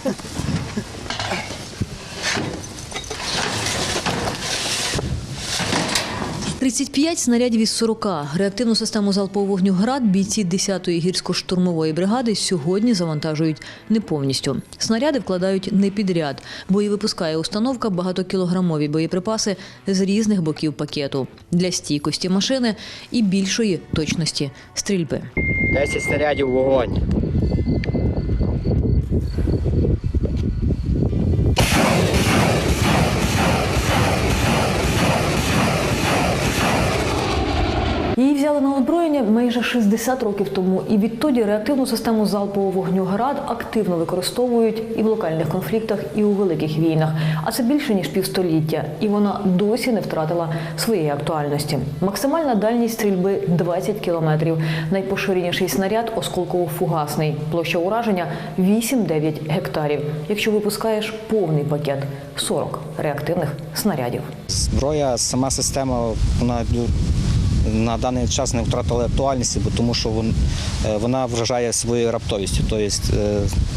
– 35 снарядів із 40. Реактивну систему залпового вогню «Град» бійці 10-ї гірсько-штурмової бригади сьогодні завантажують не повністю. Снаряди вкладають не підряд, бо і випускає установка багатокілограмові боєприпаси з різних боків пакету для стійкості машини і більшої точності стрільби. 10 снарядів вогонь. 50 років тому, і відтоді реактивну систему залпового вогню град активно використовують і в локальних конфліктах, і у великих війнах. А це більше ніж півстоліття, і вона досі не втратила своєї актуальності. Максимальна дальність стрільби 20 кілометрів. Найпоширеніший снаряд осколково-фугасний. Площа ураження 8-9 гектарів. Якщо випускаєш повний пакет 40 реактивних снарядів. Зброя, сама система вона на даний час не втратила актуальності, бо тому що е, вона вражає своєю раптовістю. Тобто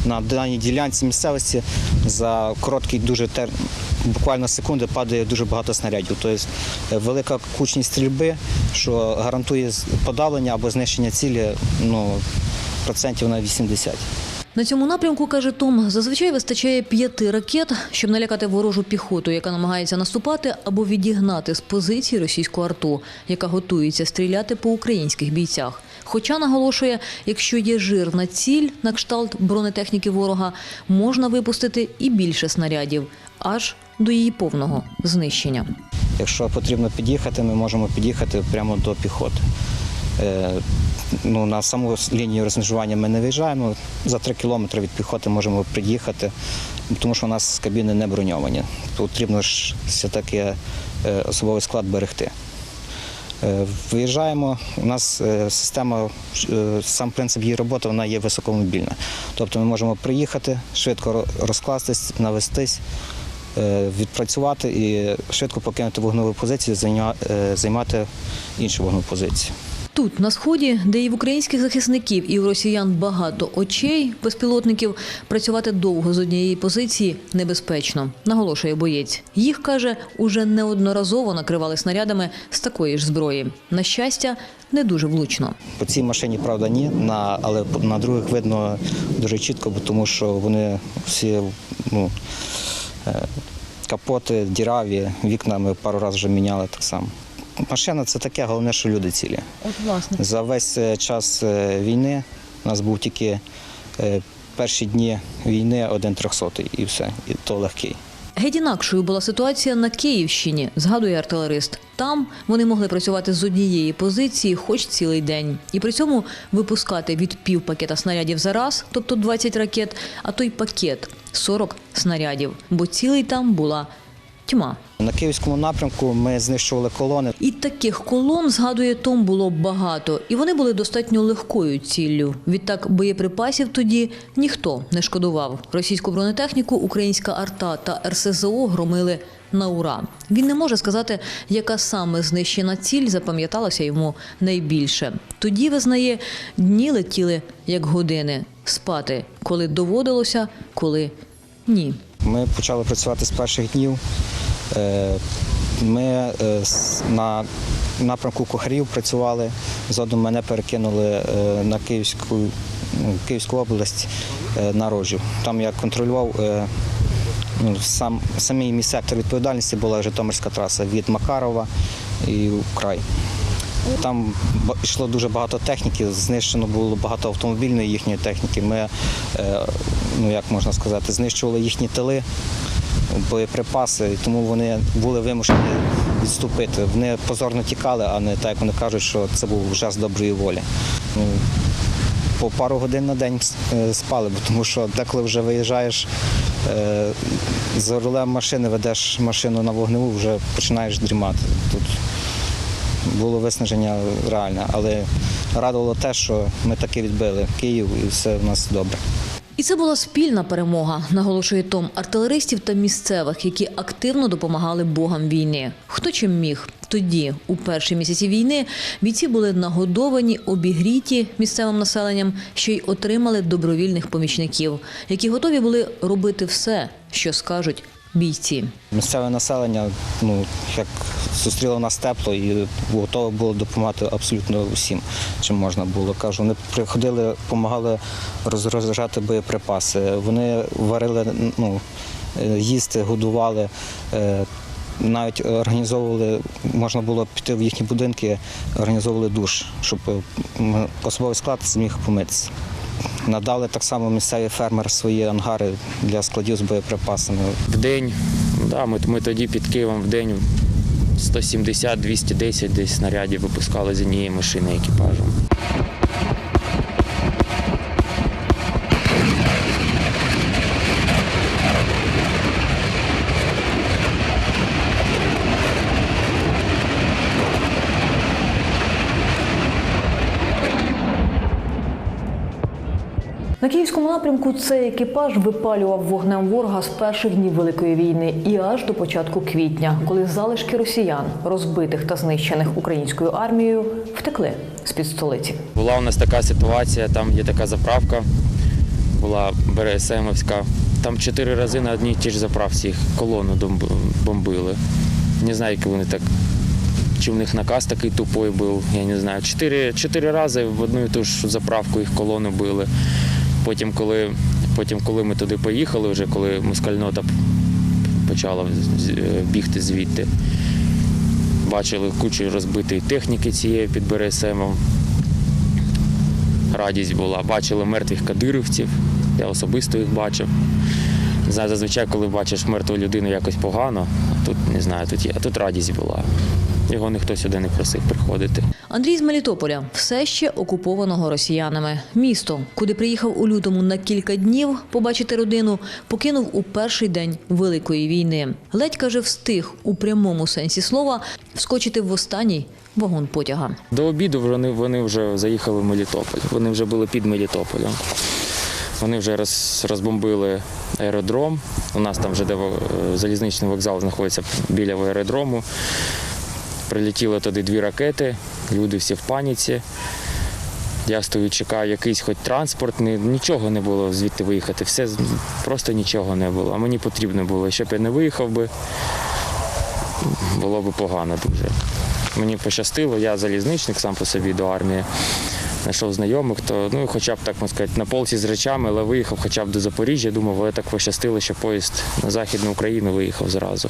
на даній ділянці місцевості за короткий дуже тер... буквально секунди падає дуже багато снарядів. Тобто велика кучність стрільби, що гарантує подавлення або знищення цілі ну, процентів на 80. На цьому напрямку, каже Том, зазвичай вистачає п'яти ракет, щоб налякати ворожу піхоту, яка намагається наступати або відігнати з позицій російську арту, яка готується стріляти по українських бійцях. Хоча наголошує, якщо є жирна ціль на кшталт бронетехніки ворога, можна випустити і більше снарядів, аж до її повного знищення. Якщо потрібно під'їхати, ми можемо під'їхати прямо до піхоти. Е, Ну, на саму лінію розмежування ми не виїжджаємо. За три кілометри від піхоти можемо приїхати, тому що у нас кабіни не броньовані. Потрібно ж все-таки е, особовий склад берегти. Е, Виїжджаємо. У нас система, сам принцип її роботи, вона є високомобільна. Тобто ми можемо приїхати, швидко розкластись, навестись, відпрацювати і швидко покинути вогневу позицію, займати іншу вогневу позицію. Тут, на сході, де і в українських захисників, і у росіян багато очей, безпілотників, працювати довго з однієї позиції небезпечно, наголошує боєць. Їх каже, уже неодноразово накривали снарядами з такої ж зброї. На щастя, не дуже влучно. По цій машині, правда, ні, але на других видно дуже чітко, бо тому що вони всі ну, е, капоти, діраві, вікна ми пару разів вже міняли так само. Машина це таке, головне, що люди цілі. От власне. За весь е, час е, війни у нас був тільки е, перші дні війни один трьохсотий і все, і то легкий. Геть інакшою була ситуація на Київщині, згадує артилерист. Там вони могли працювати з однієї позиції хоч цілий день. І при цьому випускати від пів пакета снарядів за раз, тобто 20 ракет, а той пакет 40 снарядів, бо цілий там була тьма. На київському напрямку ми знищували колони. І таких колон, згадує Том, було багато, і вони були достатньо легкою ціллю. Відтак боєприпасів тоді ніхто не шкодував. Російську бронетехніку, українська арта та РСЗО громили на ура. Він не може сказати, яка саме знищена ціль запам'яталася йому найбільше. Тоді визнає, дні летіли як години. Спати, коли доводилося, коли ні. Ми почали працювати з перших днів. Е, Ми е, на напрямку Кухарів працювали. Згодом мене перекинули е, на Київську, ну, Київську область на Рожів. Там я контролював ну, сам, самий мій сектор відповідальності була Житомирська траса від Макарова і край. Там йшло дуже багато техніки, знищено було багато автомобільної їхньої техніки. Ми, ну як можна сказати, знищували їхні тили, боєприпаси, тому вони були вимушені відступити. Вони позорно тікали, а не так, як вони кажуть, що це був жест доброї волі. Ну, по пару годин на день е, спали, бо тому що деколи вже виїжджаєш е, за рулем машини, ведеш машину на вогневу, вже починаєш дрімати. Тут було виснаження реальне, але радувало те, що ми таки відбили Київ і все в нас добре. І це була спільна перемога, наголошує Том, артилеристів та місцевих, які активно допомагали богам війни. Хто чим міг? Тоді, у перші місяці війни, бійці були нагодовані, обігріті місцевим населенням, що й отримали добровільних помічників, які готові були робити все, що скажуть бійці. Місцеве населення, ну як зустріло нас тепло і готове було допомагати абсолютно усім, чим можна було. Кажу, вони приходили, допомагали розгружати боєприпаси. Вони варили ну, їсти, годували. е, Навіть організовували, можна було піти в їхні будинки, організовували душ, щоб особовий склад зміг помитися. Надали так само місцеві фермери свої ангари для складів з боєприпасами. В день, да, ми, ми тоді під Києвом в день 170-210 десь снарядів випускали з однієї машини екіпажем. Київському напрямку цей екіпаж випалював вогнем ворога з перших днів Великої війни і аж до початку квітня, коли залишки росіян, розбитих та знищених українською армією, втекли з-під столиці. Була у нас така ситуація, там є така заправка, була БРСМовська. Там чотири рази на одній ті ж заправці їх колону бомбили. Не знаю, як вони так. Чи в них наказ такий тупой був, я не знаю. Чотири, чотири рази в одну і ту ж заправку їх колону били. Потім, коли, потім, коли ми туди поїхали, вже коли москальнота почала е, бігти звідти, бачили кучу розбитої техніки цієї під БРСМом. Радість була. Бачили мертвих кадирівців. Я особисто їх бачив. Зазвичай, коли бачиш мертву людину якось погано, а тут не знаю, тут. А тут радість була. Його ніхто сюди не просив приходити. Андрій з Мелітополя, все ще окупованого росіянами. Місто, куди приїхав у лютому на кілька днів побачити родину, покинув у перший день Великої війни. Ледь каже, встиг у прямому сенсі слова вскочити в останній вагон потяга. До обіду вони, вони вже заїхали в Мелітополь. Вони вже були під Мелітополем. Вони вже роз, розбомбили аеродром. У нас там вже де е, залізничний вокзал знаходиться біля аеродрому. Прилетіло туди дві ракети, люди всі в паніці. Я стою, чекаю якийсь хоч транспорт, нічого не було звідти виїхати. Все просто нічого не було. А мені потрібно було, щоб я не виїхав би, було б погано дуже. Мені пощастило, я залізничник сам по собі до армії. Знайшов знайомих, то ну хоча б так можна сказати, на полці з речами, але виїхав хоча б до Запоріжжя. Думав, але так пощастило, що поїзд на Західну Україну виїхав зразу.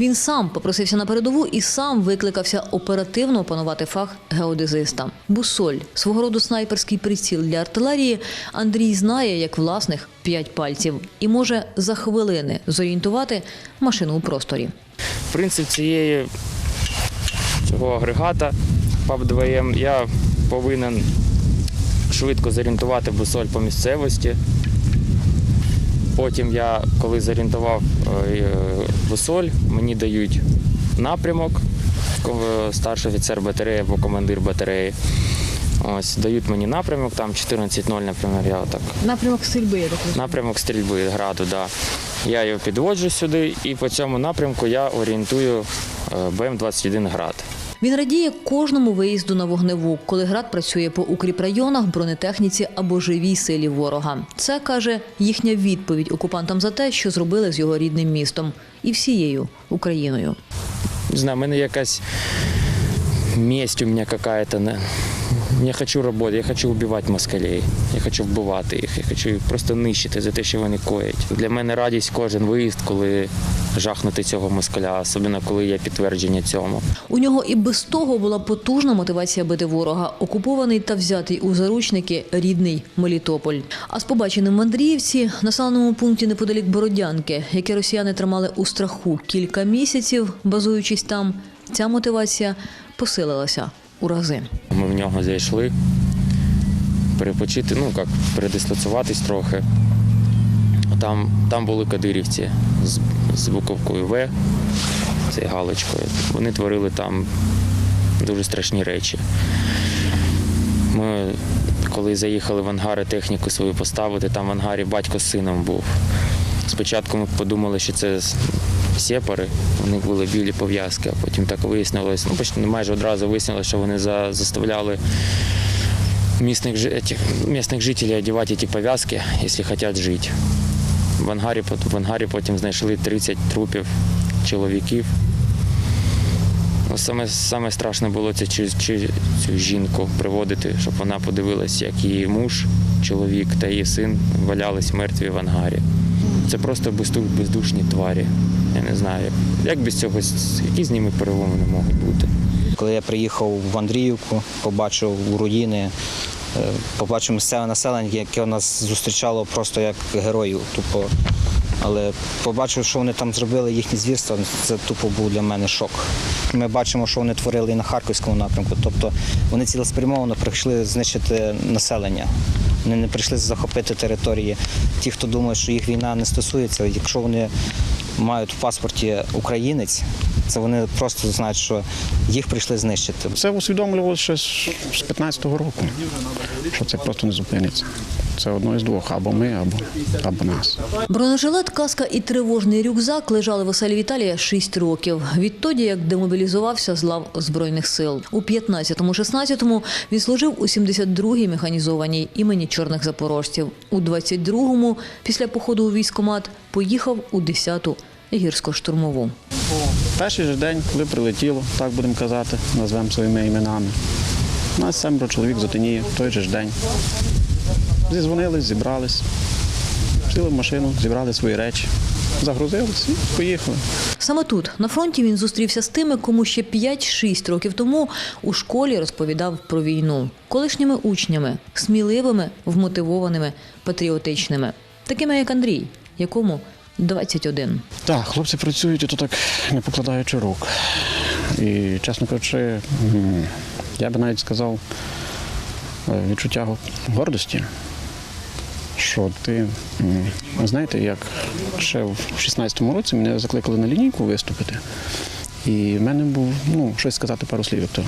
Він сам попросився на передову і сам викликався оперативно опанувати фах геодезиста. Бусоль, свого роду снайперський приціл для артилерії, Андрій знає як власних п'ять пальців і може за хвилини зорієнтувати машину у просторі. Принцип цієї цього агрегата ПАП-2М я повинен швидко зорієнтувати бусоль по місцевості. Потім я, коли зорієнтував е, бусоль, мені дають напрямок, ко- старший офіцер батареї або командир батареї. Ось, дають мені напрямок, там 14.0, наприклад, я отак Напрямок стрільби, я так Напрямок стрільби граду, да. Я його підводжу сюди і по цьому напрямку я орієнтую е, БМ-21 град. Він радіє кожному виїзду на вогневу, коли град працює по укріпрайонах, бронетехніці або живій силі ворога. Це каже їхня відповідь окупантам за те, що зробили з його рідним містом і всією Україною. Не знаю, в мене якась мість у мене какая-то. Я хочу работать, я хочу вбивати москалей, я хочу вбивати їх, я хочу їх просто нищити за те, що вони коять. Для мене радість кожен виїзд, коли жахнути цього москаля, особливо коли є підтвердження цьому. У нього і без того була потужна мотивація бити ворога, окупований та взятий у заручники рідний Мелітополь. А з побаченим в Андріївці, населеному пункті неподалік Бородянки, яке росіяни тримали у страху кілька місяців, базуючись там, ця мотивація посилилася у рази. Ми в нього зайшли перепочити, ну як передислоцюватись трохи. Там, там були кадирівці з, з буковкою В, цією галочкою. Вони творили там дуже страшні речі. Ми коли заїхали в ангари техніку свою поставити, там в ангарі батько з сином був. Спочатку ми подумали, що це сепари, у них були білі пов'язки, а потім так вияснилось, ну почти майже одразу вияснилося, що вони за, заставляли місних, місних жителів одягати ці пов'язки, якщо хочуть жити. В ангарі, в ангарі потім знайшли 30 трупів чоловіків. Ну, Саме, саме страшне було це цю, цю, цю жінку приводити, щоб вона подивилася, як її муж, чоловік та її син валялись мертві в ангарі. Це просто бездушні тварі. Я не знаю, як, без цього, які з ними перемовини можуть бути. Коли я приїхав в Андріївку, побачив руїни, е, побачив місцеве населення, яке нас зустрічало просто як героїв. Тупо. Але побачив, що вони там зробили їхні звірства, це тупо був для мене шок. Ми бачимо, що вони творили і на Харківському напрямку. Тобто вони цілеспрямовано прийшли знищити населення. Вони не прийшли захопити території. Ті, хто думає, що їх війна не стосується, якщо вони мають в паспорті українець, це вони просто знають, що їх прийшли знищити. Це усвідомлювалося з 15-го року, що це просто не зупиниться. Це одно із двох, або ми, або, або нас. Бронежилет, каска і тривожний рюкзак лежали в оселі Віталія 6 років. Відтоді, як демобілізувався з лав Збройних сил. У 15-16 він служив у 72-й механізованій імені Чорних Запорожців. У 22-му, після походу у військкомат, поїхав у 10-ту гірсько-штурмову. Перший же день, коли прилетіло, так будемо казати, назвемо своїми іменами. Нас семеро чоловік з Отиніє в той же ж день. Зізвонились, зібрались, сіли в машину, зібрали свої речі, загрузились і поїхали. Саме тут, на фронті, він зустрівся з тими, кому ще 5-6 років тому у школі розповідав про війну. Колишніми учнями, сміливими, вмотивованими, патріотичними. Такими, як Андрій, якому 21. Так, хлопці працюють і то так не покладаючи рук. І, чесно кажучи, я би навіть сказав е, відчуття гордості, що ти, знаєте, як ще в 16-му році мене закликали на лінійку виступити. І в мене був, ну, щось сказати пару слів, як.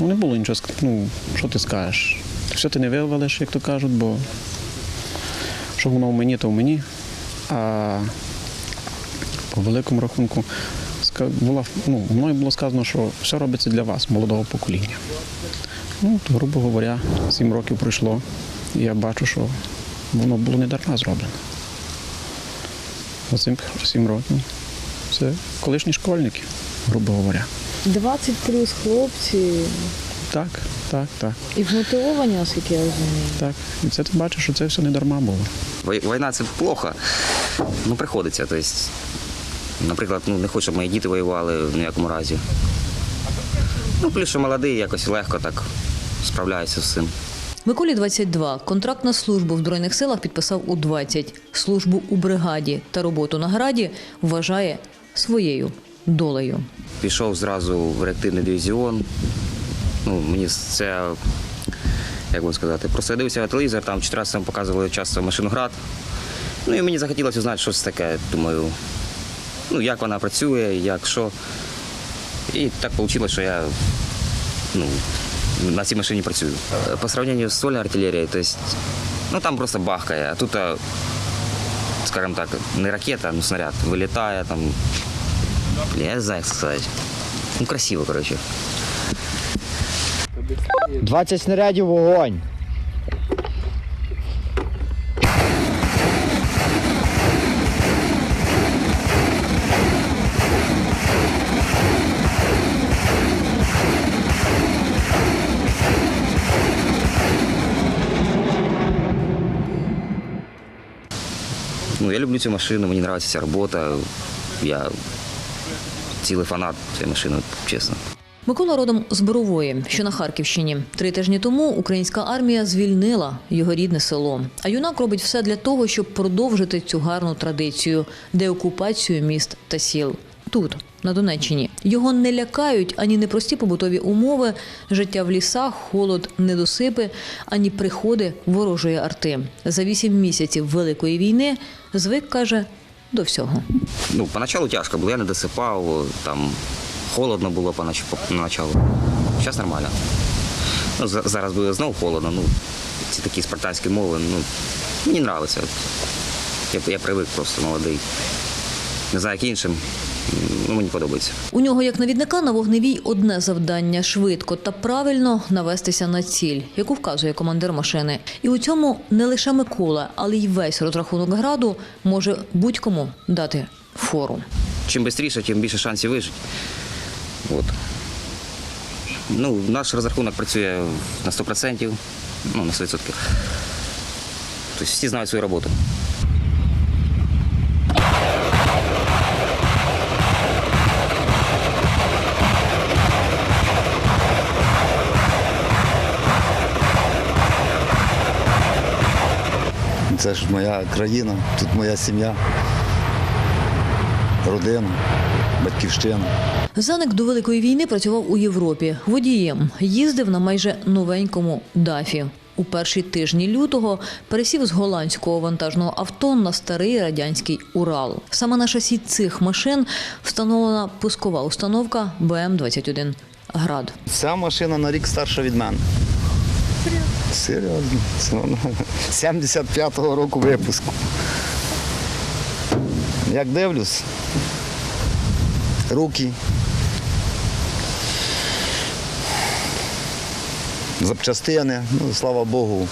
Ну, не було нічого ну, що ти скажеш? Все ти не вивалиш, як то кажуть, бо що воно в мені, то в мені. А по великому рахунку була, ну, мною було сказано, що все робиться для вас, молодого покоління. Ну, грубо говоря, сім років пройшло, я бачу, що воно було не дарма зроблено. За цим сім років. Це колишні школьники, грубо говоря. 20 плюс хлопці Так, так, так, і вмотивовані, наскільки я розумію. так. І це ти бачиш, що це все не дарма було. Війна це плохо. Ну, приходиться. Тобто, наприклад, ну, не хочу, щоб мої діти воювали в ніякому разі. Ну, плюс, що молодий, якось легко так справляюся з цим. Миколі 22. Контракт на службу в Збройних силах підписав у 20. Службу у бригаді та роботу на граді вважає своєю долею. Пішов зразу в реактивний дивізіон. Ну, мені це, як би сказати, просто я дивився на телевізор, там чотири рази показували часто машиноград. Ну і мені захотілося знати, що це таке. Думаю, ну, як вона працює, як що. І так вийшло, що я ну, на цій машині працюю. Е, По сравнению з сольною артилерією, то есть, ну там просто бахкає, а тут, скажем скажімо так, не ракета, ну снаряд вилітає там. Я не знаю, як сказати. Ну, красиво, коротше. 20 снарядів вогонь. Ну, я люблю цю машину, мені подобається ця робота. Я цілий фанат цієї машини, чесно. Микола родом з Борової, що на Харківщині. Три тижні тому українська армія звільнила його рідне село. А юнак робить все для того, щоб продовжити цю гарну традицію деокупацію міст та сіл. Тут, на Донеччині, його не лякають ані непрості побутові умови, життя в лісах, холод, недосипи, ані приходи ворожої арти. За вісім місяців великої війни звик каже до всього. Ну, поначалу тяжко було, я не досипав, там холодно було поначалу. Зараз нормально. Ну, за- зараз буде знову холодно. Ну, ці такі спартанські мови, ну, мені подобається. Я, я привик просто молодий. Не знаю, як іншим, ну, мені подобається. У нього, як навідника, на вогневій одне завдання швидко та правильно навестися на ціль, яку вказує командир машини. І у цьому не лише Микола, але й весь розрахунок граду може будь-кому дати фору. Чим швидше, тим більше шансів вижити. От. Ну, наш розрахунок працює на 100%, ну, на 100%. Тобто всі знають свою роботу. Це ж моя країна, тут моя сім'я, родина, батьківщина. Заник до Великої війни працював у Європі водієм. Їздив на майже новенькому дафі. У перші тижні лютого пересів з голландського вантажного авто на старий радянський Урал. Саме на шасі цих машин встановлена пускова установка БМ-21 «Град». Ця машина на рік старша від мене. Серйозно. Це вона 75-го року випуску. Як дивлюсь, руки. Запчастини, ну, слава Богу,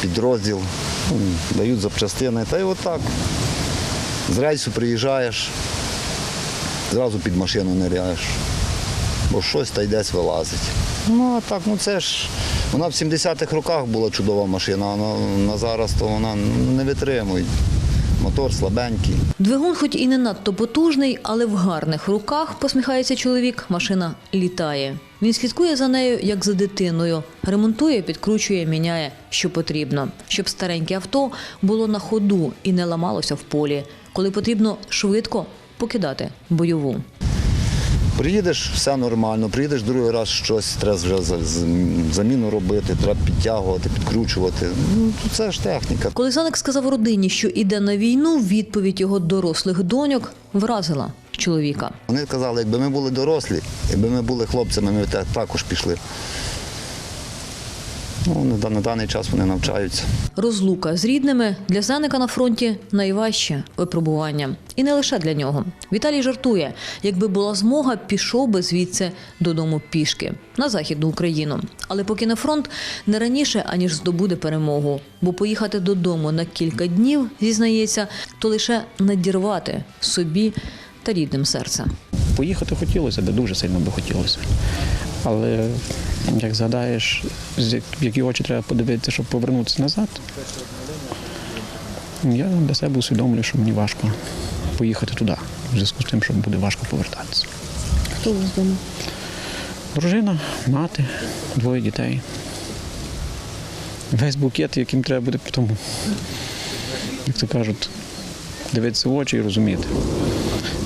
підрозділ. ну, Дають запчастини. Та й отак. З рейсу приїжджаєш, зразу під машину ниряєш бо щось та й десь вилазить. Ну а так, ну це ж вона в 70-х роках була чудова машина, а на, зараз то вона не витримує. Мотор слабенький. Двигун, хоч і не надто потужний, але в гарних руках, посміхається чоловік, машина літає. Він слідкує за нею, як за дитиною. Ремонтує, підкручує, міняє, що потрібно, щоб стареньке авто було на ходу і не ламалося в полі, коли потрібно швидко покидати бойову. Приїдеш, все нормально, приїдеш другий раз щось, треба вже заміну робити, треба підтягувати, підкручувати. Ну, це ж техніка. Коли Саник сказав родині, що іде на війну, відповідь його дорослих доньок вразила чоловіка. Вони казали, якби ми були дорослі, якби ми були хлопцями, ми також пішли. Ну, на на даний час вони навчаються. Розлука з рідними для Заника на фронті найважче випробування. І не лише для нього. Віталій жартує, якби була змога, пішов би звідси додому пішки на західну Україну. Але поки на фронт не раніше, аніж здобуде перемогу. Бо поїхати додому на кілька днів, зізнається, то лише надірвати собі та рідним серце. Поїхати хотілося б, дуже сильно би хотілося. Але як згадаєш, в які очі треба подивитися, щоб повернутися назад, я для себе усвідомлюю, що мені важко поїхати туди, в зв'язку з тим, що буде важко повертатися. Хто у вас вдома? Дружина, мати, двоє дітей. Весь букет, яким треба буде потім, як то кажуть, дивитися в очі і розуміти.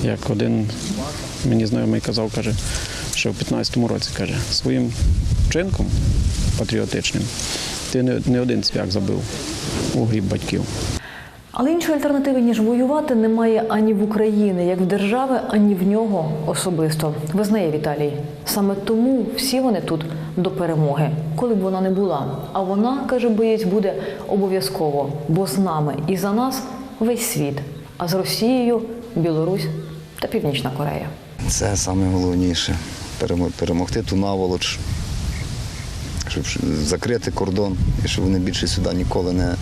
Як один мені знайомий казав, каже, що в 15-му році каже, своїм вчинком патріотичним ти не, не один цвях забив у гріб батьків. Але іншої альтернативи, ніж воювати, немає ані в Україні, як в держави, ані в нього особисто. Визнає Віталій. Саме тому всі вони тут до перемоги, коли б вона не була. А вона, каже боєць, буде обов'язково, бо з нами і за нас весь світ. А з Росією Білорусь та Північна Корея. Це найголовніше. Перемогти ту наволоч, щоб закрити кордон і щоб вони більше сюди ніколи не.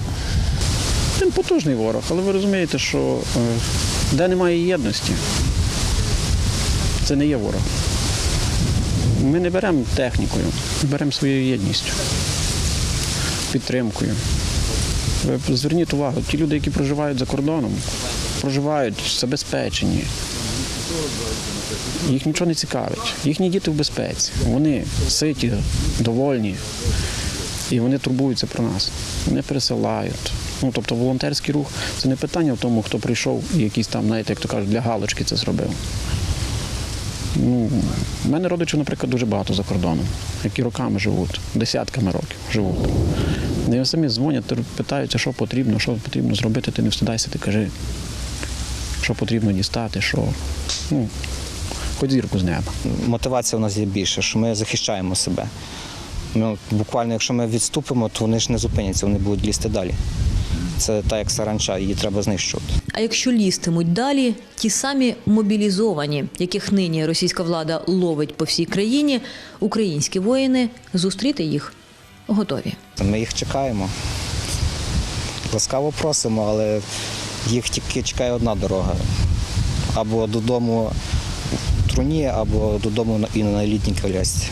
Він потужний ворог, але ви розумієте, що е, де немає єдності, це не є ворог. Ми не беремо технікою, ми беремо своєю єдністю, підтримкою. Ви зверніть увагу, ті люди, які проживають за кордоном, проживають забезпечені. Їх нічого не цікавить. Їхні діти в безпеці. Вони ситі, довольні. І вони турбуються про нас. Вони пересилають. Ну, тобто волонтерський рух це не питання в тому, хто прийшов і якийсь там, знаєте, як то кажуть, для галочки це зробив. Ну, в мене родичів, наприклад, дуже багато за кордоном, які роками живуть, десятками років живуть. Вони самі дзвонять, питаються, що потрібно, що потрібно зробити, ти не встидайся, ти кажи, що потрібно дістати, що. Ну, хоч зірку з неба. Мотивація у нас є більше, що ми захищаємо себе. Ну, буквально, якщо ми відступимо, то вони ж не зупиняться, вони будуть лізти далі. Це так, як саранча, її треба знищувати. А якщо лізтимуть далі, ті самі мобілізовані, яких нині російська влада ловить по всій країні, українські воїни зустріти їх готові. Ми їх чекаємо. Ласкаво просимо, але їх тільки чекає одна дорога. Або додому труні, або додому і на літній колясці.